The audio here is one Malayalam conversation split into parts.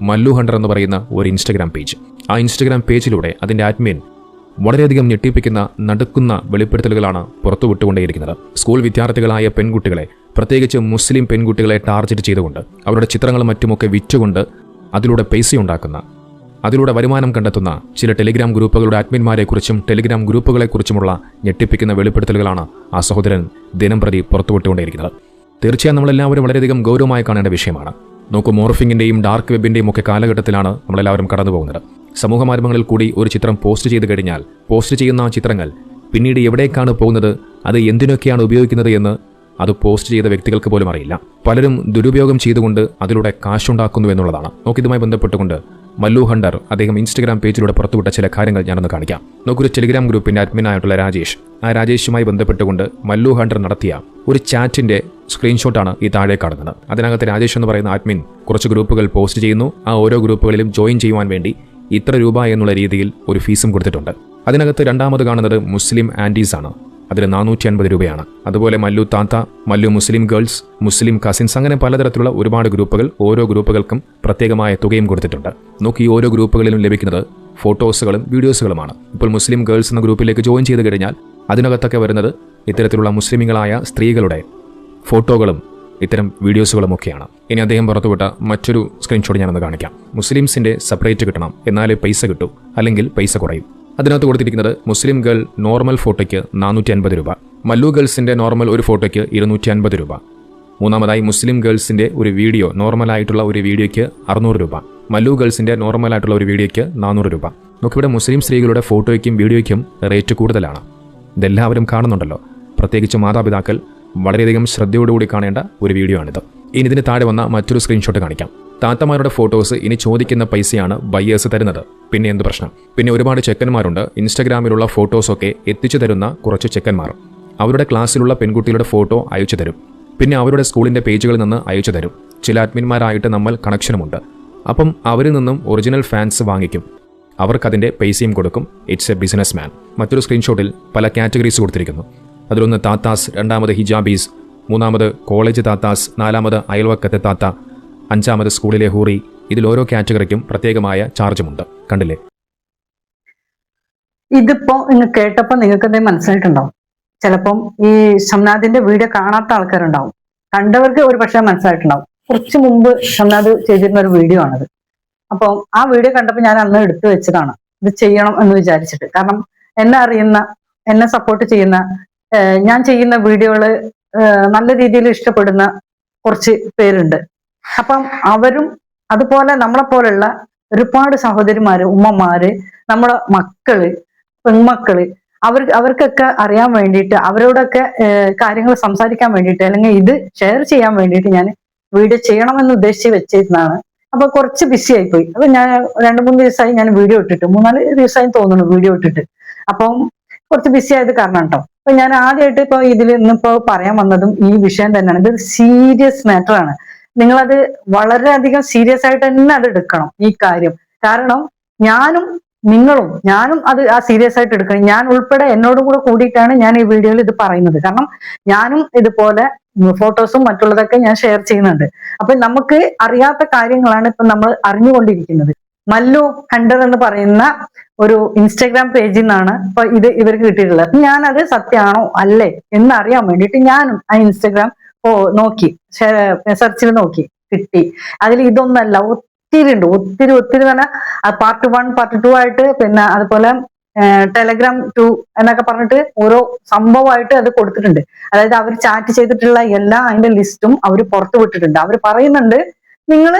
മല്ലു ഹണ്ടർ എന്ന് പറയുന്ന ഒരു ഇൻസ്റ്റഗ്രാം പേജ് ആ ഇൻസ്റ്റഗ്രാം പേജിലൂടെ അതിന്റെ ആത്മീയൻ വളരെയധികം ഞെട്ടിപ്പിക്കുന്ന നടക്കുന്ന വെളിപ്പെടുത്തലുകളാണ് പുറത്തുവിട്ടുകൊണ്ടേയിരിക്കുന്നത് സ്കൂൾ വിദ്യാർത്ഥികളായ പെൺകുട്ടികളെ പ്രത്യേകിച്ച് മുസ്ലിം പെൺകുട്ടികളെ ടാർഗറ്റ് ചെയ്തുകൊണ്ട് അവരുടെ ചിത്രങ്ങളും മറ്റുമൊക്കെ വിറ്റുകൊണ്ട് അതിലൂടെ പൈസ ഉണ്ടാക്കുന്ന അതിലൂടെ വരുമാനം കണ്ടെത്തുന്ന ചില ടെലിഗ്രാം ഗ്രൂപ്പുകളുടെ അഡ്മിന്മാരെക്കുറിച്ചും ടെലിഗ്രാം ഗ്രൂപ്പുകളെക്കുറിച്ചുമുള്ള ഞെട്ടിപ്പിക്കുന്ന വെളിപ്പെടുത്തലുകളാണ് ആ സഹോദരൻ ദിനംപ്രതി പുറത്തുവിട്ടുകൊണ്ടേയിരിക്കുന്നത് തീർച്ചയായും നമ്മളെല്ലാവരും വളരെയധികം ഗൗരവമായി കാണേണ്ട വിഷയമാണ്. നോക്കൂ മോർഫിങ്ങിന്റെയും ഡാർക്ക് വെബിന്റെയും ഒക്കെ കാലഘട്ടത്തിലാണ് നമ്മളെല്ലാവരും കടന്നു പോകുന്നത് സമൂഹ മാധ്യമങ്ങളിൽ കൂടി ഒരു ചിത്രം പോസ്റ്റ് ചെയ്ത് കഴിഞ്ഞാൽ പോസ്റ്റ് ചെയ്യുന്ന ആ ചിത്രങ്ങൾ പിന്നീട് എവിടേക്കാണ് പോകുന്നത് അത് എന്തിനൊക്കെയാണ് ഉപയോഗിക്കുന്നത് എന്ന് അത് പോസ്റ്റ് ചെയ്ത വ്യക്തികൾക്ക് പോലും അറിയില്ല. പലരും ദുരുപയോഗം ചെയ്തുകൊണ്ട് അതിലൂടെ കാശുണ്ടാക്കുന്നു എന്നുള്ളതാണ്. നോക്കിതുമായി ബന്ധപ്പെട്ടുകൊണ്ട് മല്ലു ഹണ്ടർ അദ്ദേഹം ഇൻസ്റ്റഗ്രാം പേജിലൂടെ പുറത്തുവിട്ട ചില കാര്യങ്ങൾ ഞാനൊന്ന് കാണിക്കാം. നോക്കൊരു ടെലിഗ്രാം ഗ്രൂപ്പിന്റെ അഡ്മിനായിട്ടുള്ള രാജേഷ്. ആ രാജേഷുമായി ബന്ധപ്പെട്ടുകൊണ്ട് മല്ലു ഹണ്ടർ നടത്തിയ ഒരു ചാറ്റിന്റെ സ്ക്രീൻഷോട്ടാണ് ഈ താഴെ കാണുന്നത്. അതിനകത്ത് രാജേഷ് എന്ന് പറയുന്ന അഡ്മിൻ കുറച്ച് ഗ്രൂപ്പുകൾ പോസ്റ്റ് ചെയ്യുന്നു. ആ ഓരോ ഗ്രൂപ്പുകളിലും ജോയിൻ ചെയ്യുവാൻ വേണ്ടി ഇത്ര രൂപ എന്നുള്ള രീതിയിൽ ഒരു ഫീസും കൊടുത്തിട്ടുണ്ട്. അതിനകത്ത് രണ്ടാമത് കാണുന്നത് മുസ്ലിം ആന്റീസ് ആണ് അതിൽ നാനൂറ്റി അൻപത് രൂപയാണ്. അതുപോലെ മല്ലു താത്ത Mallu Muslim girls Muslim cousins അങ്ങനെ പലതരത്തിലുള്ള ഒരുപാട് ഗ്രൂപ്പുകൾ ഓരോ ഗ്രൂപ്പുകൾക്കും പ്രത്യേകമായ തുകയും കൊടുത്തിട്ടുണ്ട്. നോക്കി ഓരോ ഗ്രൂപ്പുകളിലും ലഭിക്കുന്നത് ഫോട്ടോസുകളും വീഡിയോസുകളുമാണ്. ഇപ്പോൾ മുസ്ലിം ഗേൾസ് എന്ന ഗ്രൂപ്പിലേക്ക് ജോയിൻ ചെയ്ത് കഴിഞ്ഞാൽ അതിനകത്തൊക്കെ വരുന്നത് ഇത്തരത്തിലുള്ള മുസ്ലിമുകളായ സ്ത്രീകളുടെ ഫോട്ടോകളും ഇത്തരം വീഡിയോസുകളും ഒക്കെയാണ്. ഇനി അദ്ദേഹം പുറത്തുവിട്ട മറ്റൊരു സ്ക്രീൻഷോട്ട് ഞാനൊന്ന് കാണിക്കാം. മുസ്ലിംസിന്റെ സെപ്പറേറ്റ് കിട്ടണം. എന്നാലേ പൈസ കിട്ടൂ. അല്ലെങ്കിൽ പൈസ കുറയും. അതിനകത്ത് കൊടുത്തിരിക്കുന്നത് മുസ്ലിം ഗേൾ നോർമൽ ഫോട്ടോയ്ക്ക് നാനൂറ്റി അൻപത് രൂപ. മല്ലു ഗേൾസിന്റെ നോർമൽ ഒരു ഫോട്ടോയ്ക്ക് ഇരുന്നൂറ്റി അൻപത് രൂപ. മൂന്നാമതായി മുസ്ലിം ഗേൾസിന്റെ ഒരു വീഡിയോ നോർമലായിട്ടുള്ള ഒരു വീഡിയോയ്ക്ക് അറുന്നൂറ് രൂപ. മല്ലു ഗേൾസിന്റെ നോർമലായിട്ടുള്ള ഒരു വീഡിയോയ്ക്ക് നാനൂറ് രൂപ. നമുക്കിവിടെ മുസ്ലിം സ്ത്രീകളുടെ ഫോട്ടോയ്ക്കും വീഡിയോയ്ക്കും റേറ്റ് കൂടുതലാണ്. ഇതെല്ലാവരും കാണുന്നുണ്ടല്ലോ. പ്രത്യേകിച്ച് മാതാപിതാക്കൾ വളരെയധികം ശ്രദ്ധയോടുകൂടി കാണേണ്ട ഒരു വീഡിയോ ആണിത് ഇനി ഇതിന് താഴെ വന്ന മറ്റൊരു സ്ക്രീൻഷോട്ട് കാണിക്കാം. താത്തമാരുടെ ഫോട്ടോസ് ഇനി ചോദിക്കുന്ന പൈസയാണ് ബയ്യേഴ്സ് തരുന്നത്. പിന്നെ എന്ത് പ്രശ്നം? പിന്നെ ഒരുപാട് ചെക്കന്മാരുണ്ട്. ഇൻസ്റ്റഗ്രാമിലുള്ള ഫോട്ടോസൊക്കെ എത്തിച്ചു തരുന്ന കുറച്ച് ചെക്കന്മാർ. അവരുടെ ക്ലാസ്സിലുള്ള പെൺകുട്ടികളുടെ ഫോട്ടോ അയച്ചു തരും. പിന്നെ അവരുടെ സ്കൂളിന്റെ പേജുകളിൽ നിന്ന് അയച്ചു തരും. ചില അഡ്മിന്മാരായിട്ട് നമ്മൾ കണക്ഷനുമുണ്ട് അപ്പം അവരിൽ നിന്നും ഒറിജിനൽ ഫാൻസ് വാങ്ങിക്കും. അവർക്കതിന്റെ പൈസയും കൊടുക്കും. ഇറ്റ്സ് എ ബിസിനസ് മാൻ മറ്റൊരു സ്ക്രീൻഷോട്ടിൽ പല കാറ്റഗറീസ് കൊടുത്തിരിക്കുന്നു. അതിലൊന്ന് താത്താസ് രണ്ടാമത് ഹിജാബീസ് മൂന്നാമത് കോളേജ് താത്താസ് നാലാമത് അയൽവക്കത്തെ താത്ത അഞ്ചാമത് സ്കൂളിലെ ഹൂറി. ഇതിൽ ഓരോ കാറ്റഗറിക്കും പ്രത്യേകമായ ചാർജുമുണ്ട്. കണ്ടില്ലേ? ഇതിപ്പോ നിങ്ങൾ കേട്ടപ്പോ നിങ്ങൾക്ക് എന്തെങ്കിലും മനസ്സിലായിട്ടുണ്ടാവും? ചിലപ്പം ഈ ഷംനാദിന്റെ വീഡിയോ കാണാത്ത ആൾക്കാരുണ്ടാവും. കണ്ടവർക്ക് ഒരു പക്ഷേ മനസ്സിലായിട്ടുണ്ടാവും. കുറച്ച് മുമ്പ് ഷംനാദ് ചെയ്തിരുന്ന ഒരു വീഡിയോ ആണത്. അപ്പം ആ വീഡിയോ കണ്ടപ്പോൾ ഞാൻ അന്ന് എടുത്തു വെച്ചതാണ്. ഇത് ചെയ്യണം എന്ന് വിചാരിച്ചിട്ട്. കാരണം എന്നെ അറിയുന്ന എന്നെ സപ്പോർട്ട് ചെയ്യുന്ന ഞാൻ ചെയ്യുന്ന വീഡിയോകൾ ഏഹ് നല്ല രീതിയിൽ ഇഷ്ടപ്പെടുന്ന കുറച്ച് പേരുണ്ട്. അപ്പം അവരും അതുപോലെ നമ്മളെ പോലുള്ള ഒരുപാട് സഹോദരിമാര് ഉമ്മമാര് നമ്മുടെ മക്കൾ പെൺമക്കൾ അവർ അവർക്കൊക്കെ അറിയാൻ വേണ്ടിയിട്ട് അവരോടൊക്കെ കാര്യങ്ങൾ സംസാരിക്കാൻ വേണ്ടിയിട്ട് അല്ലെങ്കിൽ ഇത് ഷെയർ ചെയ്യാൻ വേണ്ടിയിട്ട് ഞാൻ വീഡിയോ ചെയ്യണമെന്ന് ഉദ്ദേശിച്ച് വെച്ചിരുന്നതാണ്. അപ്പൊ കുറച്ച് ബിസി ആയിപ്പോയി. അപ്പൊ ഞാൻ രണ്ടു മൂന്ന് ദിവസമായി ഞാൻ വീഡിയോ ഇട്ടിട്ട് മൂന്നാൽ ദിവസമായി തോന്നുന്നു വീഡിയോ ഇട്ടിട്ട്. അപ്പം കുറച്ച് ബിസി ആയത് കാരണം കേട്ടോ അപ്പൊ ഞാൻ ആദ്യമായിട്ട് ഇപ്പൊ ഇതിൽ ഇന്നിപ്പോ പറയാൻ വന്നതും ഈ വിഷയം തന്നെയാണ്. ഇതൊരു സീരിയസ് മാറ്റർ ആണ്. നിങ്ങളത് വളരെയധികം സീരിയസ് ആയിട്ട് തന്നെ അത് എടുക്കണം ഈ കാര്യം. കാരണം ഞാനും നിങ്ങളും ഞാനും അത് ആ സീരിയസ് ആയിട്ട് എടുക്കണം. ഞാൻ ഉൾപ്പെടെ എന്നോടും കൂടെ കൂടിയിട്ടാണ് ഞാൻ ഈ വീഡിയോയിൽ ഇത് പറയുന്നത്. കാരണം ഞാനും ഇതുപോലെ ഫോട്ടോസും മറ്റുള്ളതൊക്കെ ഞാൻ ഷെയർ ചെയ്യുന്നുണ്ട്. അപ്പൊ നമുക്ക് അറിയാത്ത കാര്യങ്ങളാണ് ഇപ്പൊ നമ്മൾ അറിഞ്ഞുകൊണ്ടിരിക്കുന്നത്. മല്ലു ഹണ്ടർ എന്ന് പറയുന്ന ഒരു ഇൻസ്റ്റാഗ്രാം പേജിൽ നിന്നാണ് ഇപ്പൊ ഇത് ഇവർക്ക് കിട്ടിയിട്ടുള്ളത്. അപ്പൊ ഞാനത് സത്യമാണോ? അല്ലേ? എന്നറിയാൻ വേണ്ടിയിട്ട് ഞാനും ആ ഇൻസ്റ്റാഗ്രാം ഓ നോക്കി. സെർച്ചിൽ നോക്കി. കിട്ടി. അതിൽ ഇതൊന്നല്ല ഒത്തിരി ഉണ്ട്. ഒത്തിരി ഒത്തിരി തന്നെ പാർട്ട് വൺ പാർട്ട് ടു ആയിട്ട് പിന്നെ അതുപോലെ ടെലഗ്രാം ടു എന്നൊക്കെ പറഞ്ഞിട്ട് ഓരോ സംഭവമായിട്ട് അത് കൊടുത്തിട്ടുണ്ട്. അതായത് അവർ ചാറ്റ് ചെയ്തിട്ടുള്ള എല്ലാ അതിന്റെ ലിസ്റ്റും അവർ പുറത്തു വിട്ടിട്ടുണ്ട്. അവർ പറയുന്നുണ്ട് നിങ്ങൾ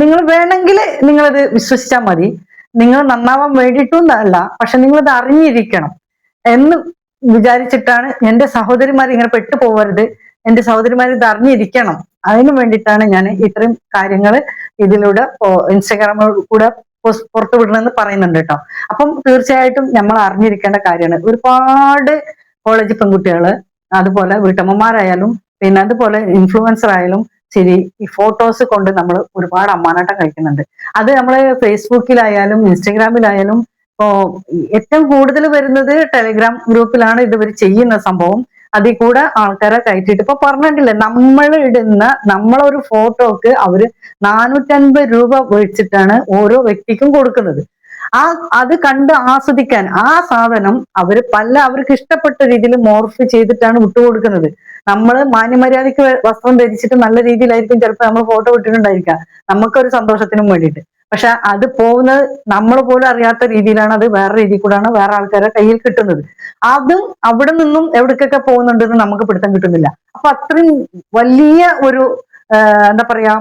നിങ്ങൾ വേണമെങ്കിൽ നിങ്ങളത് വിശ്വസിച്ചാൽ മതി. നിങ്ങൾ നന്നാവാൻ വേണ്ടിയിട്ടും അല്ല പക്ഷെ നിങ്ങളത് അറിഞ്ഞിരിക്കണം. എന്ന് വിചാരിച്ചിട്ടാണ് എന്റെ സഹോദരിമാർ ഇങ്ങനെ പെട്ടു പോകരുത് എന്റെ സഹോദരിമാർ ഇത് അറിഞ്ഞിരിക്കണം. അതിനു വേണ്ടിയിട്ടാണ് ഞാൻ ഇത്രയും കാര്യങ്ങൾ ഇതിലൂടെ ഇൻസ്റ്റാഗ്രാമിൽ കൂടെ പുറത്തു വിടണമെന്ന് പറയുന്നുണ്ട് കേട്ടോ. അപ്പം തീർച്ചയായിട്ടും നമ്മൾ അറിഞ്ഞിരിക്കേണ്ട കാര്യമാണ്. ഒരുപാട് കോളേജ് പെൺകുട്ടികൾ അതുപോലെ വീട്ടമ്മമാരായാലും പിന്നെ അതുപോലെ ഇൻഫ്ലുവൻസർ ആയാലും ശരി ഈ ഫോട്ടോസ് കൊണ്ട് നമ്മൾ ഒരുപാട് അമ്മാനാട്ടം കഴിക്കുന്നുണ്ട്. അത് നമ്മൾ ഫേസ്ബുക്കിലായാലും ഇൻസ്റ്റഗ്രാമിലായാലും ഇപ്പോ ഏറ്റവും കൂടുതൽ വരുന്നത് ടെലിഗ്രാം ഗ്രൂപ്പിലാണ് ഇത് ഇവർ ചെയ്യുന്ന സംഭവം. അതിൽ കൂടെ ആൾക്കാരെ കയറ്റിയിട്ട് ഇപ്പൊ പറഞ്ഞിട്ടില്ലേ നമ്മൾ ഇടുന്ന നമ്മളൊരു ഫോട്ടോക്ക് അവർ നാനൂറ്റൻപത് രൂപ വെച്ചിട്ടാണ് ഓരോ വ്യക്തിക്കും കൊടുക്കുന്നത്. ആ അത് കണ്ട് ആസ്വദിക്കാൻ ആ സാധനം അവർ പല അവർക്ക് ഇഷ്ടപ്പെട്ട രീതിയിൽ മോർഫ് ചെയ്തിട്ടാണ് വിട്ടുകൊടുക്കുന്നത്. നമ്മൾ മാന്യമര്യാദയ്ക്ക് വസ്ത്രം ധരിച്ചിട്ട് നല്ല രീതിയിലായിരിക്കും ചിലപ്പോൾ നമ്മൾ ഫോട്ടോ വിട്ടിട്ടുണ്ടായിരിക്കാം നമുക്കൊരു സന്തോഷത്തിനും വേണ്ടിയിട്ട്. പക്ഷെ അത് പോകുന്നത് നമ്മൾ പോലും അറിയാത്ത രീതിയിലാണ് അത് വേറെ രീതിയിൽ കൂടാണ് വേറെ ആൾക്കാരെ കയ്യിൽ കിട്ടുന്നത്. അതും അവിടെ നിന്നും എവിടേക്കൊക്കെ പോകുന്നുണ്ടെന്ന് നമുക്ക് പിടുത്തം കിട്ടുന്നില്ല. അപ്പൊ അത്രയും വലിയ ഒരു എന്താ പറയാ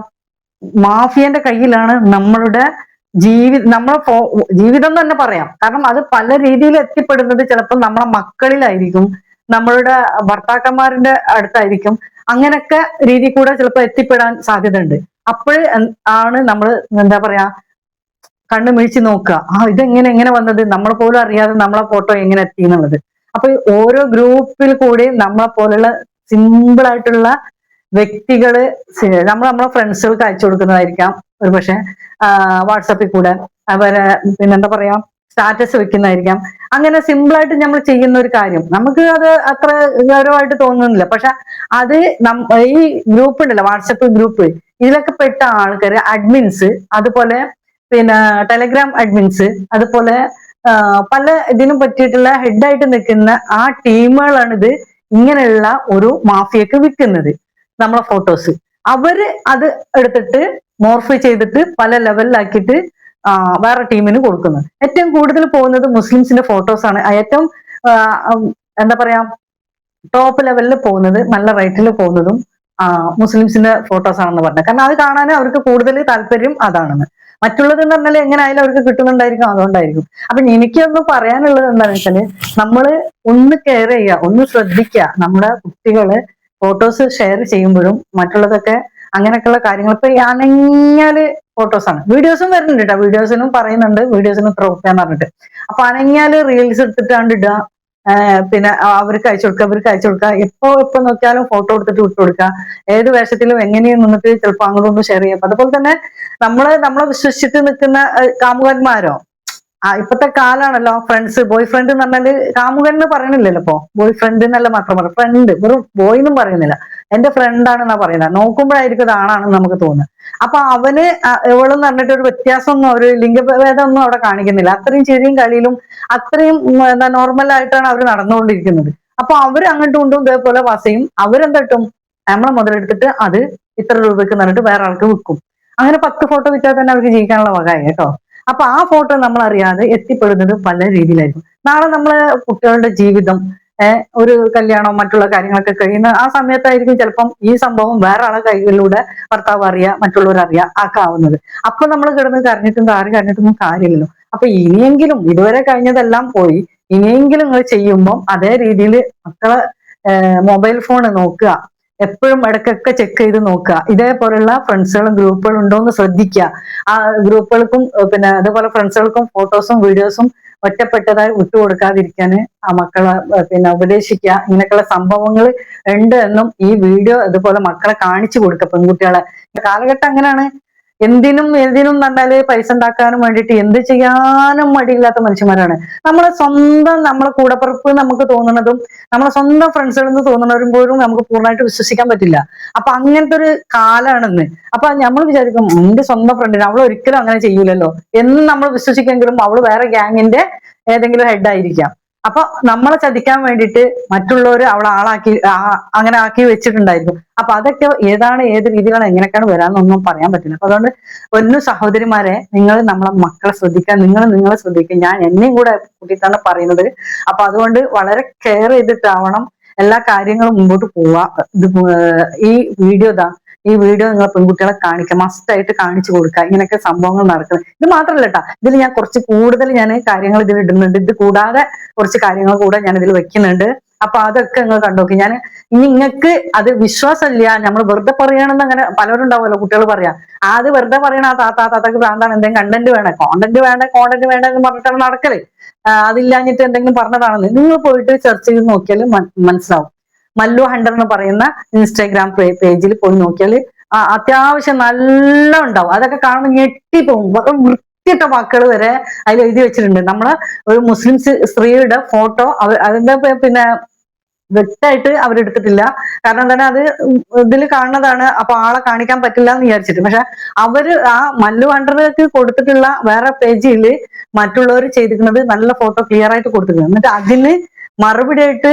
മാഫിയന്റെ കയ്യിലാണ് നമ്മളുടെ ജീവി നമ്മളെ ഫോ- ജീവിതം തന്നെ പറയാം. കാരണം അത് പല രീതിയിൽ എത്തിപ്പെടുന്നത് ചിലപ്പോൾ നമ്മളെ മക്കളിലായിരിക്കും നമ്മളുടെ ഭർത്താക്കന്മാരുടെ അടുത്തായിരിക്കും. അങ്ങനൊക്കെ രീതി കൂടെ ചിലപ്പോൾ എത്തിപ്പെടാൻ സാധ്യതയുണ്ട്. അപ്പോൾ ആണ് നമ്മൾ എന്താ പറയാ കണ്ണു മിഴിച്ച് നോക്കുക. ആ ഇതെങ്ങനെ എങ്ങനെ വന്നത്? നമ്മൾ പോലും അറിയാതെ നമ്മളെ ഫോട്ടോ എങ്ങനെ എത്തി എന്നുള്ളത്. അപ്പൊ ഓരോ ഗ്രൂപ്പിൽ കൂടി നമ്മളെ പോലുള്ള സിമ്പിൾ ആയിട്ടുള്ള വ്യക്തികൾ നമ്മൾ നമ്മളെ ഫ്രണ്ട്സുകൾക്ക് അയച്ചു കൊടുക്കുന്നതായിരിക്കാം. ഒരു പക്ഷേ വാട്സപ്പിൽ കൂടെ. അവരെ പിന്നെന്താ പറയാ സ്റ്റാറ്റസ് വെക്കുന്നതായിരിക്കാം. അങ്ങനെ സിമ്പിളായിട്ട് നമ്മൾ ചെയ്യുന്ന ഒരു കാര്യം. നമുക്ക് അത് അത്ര ഗൗരവമായിട്ട് തോന്നുന്നില്ല. പക്ഷെ അത് ഈ ഗ്രൂപ്പ് ഉണ്ടല്ലോ വാട്സപ്പ് ഗ്രൂപ്പ് ഇതിലൊക്കെ പെട്ട ആൾക്കാർ അഡ്മിൻസ് അതുപോലെ പിന്നെ ടെലഗ്രാം അഡ്മിൻസ് അതുപോലെ പല ഇതിനും പറ്റിയിട്ടുള്ള ഹെഡായിട്ട് നിൽക്കുന്ന ആ ടീമുകളാണിത് ഇങ്ങനെയുള്ള ഒരു മാഫിയക്ക് വിൽക്കുന്നത്. നമ്മളെ ഫോട്ടോസ് അവർ അത് എടുത്തിട്ട് മോർഫ് ചെയ്തിട്ട് പല ലെവലിലാക്കിയിട്ട് വേറെ ടീമിന് കൊടുക്കുന്നു ഏറ്റവും കൂടുതൽ പോകുന്നത് മുസ്ലിംസിന്റെ ഫോട്ടോസ് ആണ്. ഏറ്റവും എന്താ പറയാ ടോപ്പ് ലെവലിൽ പോകുന്നത് നല്ല റേറ്റിൽ പോകുന്നതും മുസ്ലിംസിന്റെ ഫോട്ടോസ് ആണെന്ന് പറഞ്ഞത്. കാരണം അത് കാണാൻ അവർക്ക് കൂടുതൽ താല്പര്യം അതാണെന്ന്. മറ്റുള്ളത് എന്ന് പറഞ്ഞാൽ എങ്ങനെ ആയാലും അവർക്ക് കിട്ടുന്നുണ്ടായിരിക്കും അതുകൊണ്ടായിരിക്കും. അപ്പൊ എനിക്കൊന്ന് പറയാനുള്ളത് എന്താണെന്ന് വെച്ചാൽ നമ്മൾ ഒന്ന് കെയർ ചെയ്യുക ഒന്ന് ശ്രദ്ധിക്കുക. നമ്മുടെ കുട്ടികൾ ഫോട്ടോസ് ഷെയർ ചെയ്യുമ്പോഴും മറ്റുള്ളതൊക്കെ അങ്ങനെയൊക്കെയുള്ള കാര്യങ്ങൾ ഇപ്പൊ അനങ്ങിയാൽ ഫോട്ടോസ് ആണ്. വീഡിയോസും വരുന്നുണ്ട് കേട്ടോ വീഡിയോസിനും പറയുന്നുണ്ട്. വീഡിയോസിനും ഇത്ര റുപ്യാന്ന് പറഞ്ഞിട്ട്. അപ്പൊ അനങ്ങിയാൽ റീൽസ് എടുത്തിട്ടാണ് ഇടുക പിന്നെ അവർക്ക് അയച്ചു കൊടുക്കുക അവർക്ക് അയച്ചു കൊടുക്കുക എപ്പോ എപ്പോ നോക്കിയാലും ഫോട്ടോ എടുത്തിട്ട് വിട്ടു കൊടുക്കുക ഏത് വേഷത്തിലും എങ്ങനെയും നിന്നിട്ട് ചിലപ്പോൾ അങ്ങോട്ടും ഷെയർ ചെയ്യാം. അതുപോലെ തന്നെ നമ്മൾ നമ്മളെ വിശ്വസിച്ചിട്ട് നിൽക്കുന്ന കാമുകന്മാരോ? ഇപ്പത്തെ കാലാണല്ലോ ഫ്രണ്ട്സ് ബോയ് ഫ്രണ്ട് എന്ന് പറഞ്ഞാൽ കാമുകൻ എന്ന് പറയണില്ലല്ലോ ഇപ്പൊ. ബോയ് ഫ്രണ്ട് എന്നല്ല മാത്രം പറയും ഫ്രണ്ട് വെറും ബോയ് എന്നും പറയുന്നില്ല. എന്റെ ഫ്രണ്ട് ആണെന്നാ പറയുന്നത് നോക്കുമ്പോഴായിരിക്കും ഇതാണാണെന്ന് നമുക്ക് തോന്നുന്നത്. അപ്പൊ അവന് എവളെന്ന് പറഞ്ഞിട്ട് ഒരു വ്യത്യാസമൊന്നും ഒരു ലിംഗഭേദം ഒന്നും അവിടെ കാണിക്കുന്നില്ല. അത്രയും ചെറിയും കളിയിലും അത്രയും എന്താ നോർമൽ ആയിട്ടാണ് അവർ നടന്നുകൊണ്ടിരിക്കുന്നത്. അപ്പൊ അവർ അങ്ങോട്ടും കൊണ്ടും ഇതേപോലെ വസയും അവരെന്താട്ടും നമ്മളെ മുതലെടുത്തിട്ട് അത് ഇത്ര രൂപയ്ക്ക് നിന്നിട്ട് വേറെ ആൾക്ക് വിൽക്കും. അങ്ങനെ പത്ത് ഫോട്ടോ വിറ്റാൽ തന്നെ അവർക്ക് ജീവിക്കാനുള്ള വകയായി കേട്ടോ. അപ്പൊ ആ ഫോട്ടോ നമ്മൾ അറിയാതെ എത്തിപ്പെടുന്നത് പല രീതിയിലായിരിക്കും. നാളെ നമ്മളെ കുട്ടികളുടെ ജീവിതം ഒരു കല്യാണം മറ്റുള്ള കാര്യങ്ങളൊക്കെ കഴിയുന്ന ആ സമയത്തായിരിക്കും ചിലപ്പം ഈ സംഭവം വേറെ ആളെ കൈകളിലൂടെ ഭർത്താവ് അറിയ മറ്റുള്ളവർ അറിയാം ആക്കാവുന്നത്. അപ്പൊ നമ്മൾ കിടന്ന് കരഞ്ഞിട്ടും കാറി കരഞ്ഞിട്ടൊന്നും കാര്യമില്ലല്ലോ. അപ്പൊ ഇനിയെങ്കിലും ഇതുവരെ കഴിഞ്ഞതെല്ലാം പോയി. ഇനിയെങ്കിലും നിങ്ങൾ ചെയ്യുമ്പോൾ അതേ രീതിയിൽ മക്കളെ മൊബൈൽ ഫോൺ നോക്കുക. എപ്പോഴും ഇടയ്ക്കൊക്കെ ചെക്ക് ചെയ്ത് നോക്കുക. ഇതേപോലുള്ള ഫ്രണ്ട്സുകളും ഗ്രൂപ്പുകളും ഉണ്ടോ എന്ന് ശ്രദ്ധിക്കുക. ആ ഗ്രൂപ്പുകൾക്കും പിന്നെ അതുപോലെ ഫ്രണ്ട്സുകൾക്കും ഫോട്ടോസും വീഡിയോസും ഒറ്റപ്പെട്ടതായി വിട്ടുകൊടുക്കാതിരിക്കാൻ ആ മക്കളെ പിന്നെ ഉപദേശിക്കുക. ഇങ്ങനെയൊക്കെയുള്ള സംഭവങ്ങൾ ഉണ്ട് എന്നും ഈ വീഡിയോ അതുപോലെ മക്കളെ കാണിച്ചു കൊടുക്കുക പെൺകുട്ടികളെ. കാലഘട്ടം അങ്ങനെയാണ്. എന്തിനും എന്തിനും പറഞ്ഞാൽ പൈസ ഉണ്ടാക്കാനും വേണ്ടിയിട്ട് എന്ത് ചെയ്യാനും മടിയില്ലാത്ത മനുഷ്യന്മാരാണ്. നമ്മളെ സ്വന്തം നമ്മളെ കൂടപ്പിറപ്പ് നമുക്ക് തോന്നുന്നതും നമ്മളെ സ്വന്തം ഫ്രണ്ട്സുകളിൽ നിന്ന് തോന്നുന്നവരും പോലും നമുക്ക് പൂർണമായിട്ട് വിശ്വസിക്കാൻ പറ്റില്ല. അപ്പൊ അങ്ങനത്തെ ഒരു കാലാണെന്ന്. അപ്പൊ നമ്മൾ വിചാരിക്കും എന്റെ സ്വന്തം ഫ്രണ്ടിന് അവൾ ഒരിക്കലും അങ്ങനെ ചെയ്യൂലല്ലോ. എന്ന് നമ്മൾ വിശ്വസിക്കെങ്കിലും അവൾ വേറെ ഗ്യാങ്ങിന്റെ ഏതെങ്കിലും ഹെഡ് ആയിരിക്കാം. അപ്പൊ നമ്മളെ ചതിക്കാൻ വേണ്ടിയിട്ട് മറ്റുള്ളവർ അവളെ ആളാക്കി അങ്ങനെ ആക്കി വെച്ചിട്ടുണ്ടായിരുന്നു. അപ്പൊ അതൊക്കെ ഏതാണ് ഏത് രീതികളാണ് എങ്ങനെയൊക്കെയാണ് വരാന്നൊന്നും പറയാൻ പറ്റില്ല. അപ്പൊ അതുകൊണ്ട് ഒന്നു സഹോദരിമാരെ നിങ്ങൾ നമ്മളെ മക്കളെ ശ്രദ്ധിക്കുക നിങ്ങൾ നിങ്ങളെ ശ്രദ്ധിക്കുക. ഞാൻ എന്നെയും കൂടെ കൂട്ടിയിട്ടാണ് പറയുന്നത്. അപ്പൊ അതുകൊണ്ട് വളരെ കെയർ ചെയ്തിട്ടാവണം എല്ലാ കാര്യങ്ങളും മുമ്പോട്ട് പോവാ ഈ വീഡിയോ ഇതാ. ഈ വീഡിയോ നിങ്ങൾ പെൺകുട്ടികളെ കാണിക്കുക മസ്റ്റായിട്ട് കാണിച്ചു കൊടുക്കുക ഇങ്ങനെയൊക്കെ സംഭവങ്ങൾ നടക്കുന്നത്. ഇത് മാത്രമല്ല കേട്ടാ ഇതിൽ ഞാൻ കുറച്ച് കൂടുതൽ ഞാൻ കാര്യങ്ങൾ ഇതിൽ ഇടുന്നുണ്ട്. ഇത് കൂടാതെ കുറച്ച് കാര്യങ്ങൾ കൂടെ ഞാൻ ഇതിൽ വെക്കുന്നുണ്ട്. അപ്പൊ അതൊക്കെ നിങ്ങൾ കണ്ടോക്കി ഞാൻ ഇനി നിങ്ങൾക്ക് അത് വിശ്വാസമില്ല. നമ്മൾ വെറുതെ പറയണമെന്ന് അങ്ങനെ പലരും ഉണ്ടാവുമല്ലോ കുട്ടികൾ പറയാം. അത് വെറുതെ പറയണ ആ താത്ത താത്തക്ക് ഭ്രാന്താണ് എന്തെങ്കിലും കണ്ടന്റ് വേണം കോണ്ടന്റ് വേണ്ട കോണ്ടന്റ് വേണ്ട എന്ന് പറഞ്ഞിട്ടാണ് നടക്കൽ. അതില്ലാഞ്ഞിട്ട് എന്തെങ്കിലും പറഞ്ഞതാണെന്ന്. നിങ്ങൾ പോയിട്ട് സെർച്ച് ചെയ്ത് നോക്കിയാൽ മനസ്സിലാവും. മല്ലു ഹണ്ടർ എന്ന് പറയുന്ന ഇൻസ്റ്റാഗ്രാം പേജിൽ പോയി നോക്കിയാൽ അത്യാവശ്യം നല്ല ഉണ്ടാവും. അതൊക്കെ കാണുമ്പോൾ ഞെട്ടിപ്പോവും. വൃത്തിയിട്ട വാക്കുകൾ വരെ അതിൽ എഴുതി വെച്ചിട്ടുണ്ട്. നമ്മൾ ഒരു മുസ്ലിം സ്ത്രീയുടെ ഫോട്ടോ അവർ അതിന്റെ പിന്നെ വ്യക്തമായിട്ട് അവരെടുത്തിട്ടില്ല കാരണം എന്താണ് അത് ഇതിൽ കാണുന്നതാണ്. അപ്പൊ ആളെ കാണിക്കാൻ പറ്റില്ല എന്ന് വിചാരിച്ചിട്ട്. പക്ഷെ അവർ ആ മല്ലു വണ്ടർക്ക് കൊടുത്തിട്ടുള്ള വേറെ പേജിൽ മറ്റുള്ളവർ ചെയ്തിരിക്കുന്നത് നല്ല ഫോട്ടോ ക്ലിയർ ആയിട്ട് കൊടുത്തിട്ടുണ്ട്. എന്നിട്ട് അതിന് മറുപടി ആയിട്ട്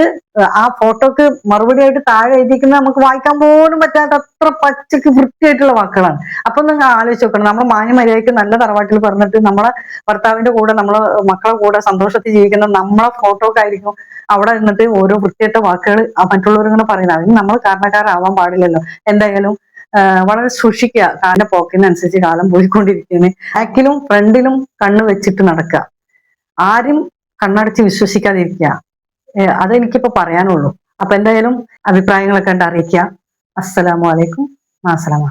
ആ ഫോട്ടോക്ക് മറുപടി ആയിട്ട് താഴെ എഴുതിക്കുന്നത് നമുക്ക് വായിക്കാൻ പോലും പറ്റാത്ത അത്ര പച്ചക്ക് വൃത്തിയായിട്ടുള്ള വാക്കുകളാണ് അപ്പൊ നിങ്ങൾ ആലോചിച്ച് നോക്കണം. നമ്മൾ മാന്യ മര്യാദയ്ക്ക് നല്ല തറവാട്ടിൽ പറഞ്ഞിട്ട് നമ്മളെ ഭർത്താവിന്റെ കൂടെ നമ്മളെ മക്കളെ കൂടെ സന്തോഷത്തിൽ ജീവിക്കുന്ന നമ്മളെ ഫോട്ടോക്കായിരിക്കും അവിടെ നിന്നിട്ട് ഓരോ വൃത്തിയായിട്ട വാക്കുകൾ മറ്റുള്ളവർ ഇങ്ങനെ പറയുന്നത്. അതിന് നമ്മൾ കാരണക്കാരാവാൻ പാടില്ലല്ലോ. എന്തായാലും വളരെ സൂക്ഷിക്കുക. കാലിന്റെ പോക്കിനനുസരിച്ച് കാലം പോയിക്കൊണ്ടിരിക്കുകയാണ്. ബാക്കിലും ഫ്രണ്ടിലും കണ്ണ് വെച്ചിട്ട് നടക്കുക. ആരും കണ്ണടച്ച് വിശ്വസിക്കാതിരിക്കുക. അതെനിക്കിപ്പോ പറയാനുള്ളൂ. അപ്പൊ എന്തായാലും അഭിപ്രായങ്ങളൊക്കെ ഉണ്ട് അറിയിക്കുക അസ്സലാമു അലൈക്കും. അസ്സലാമ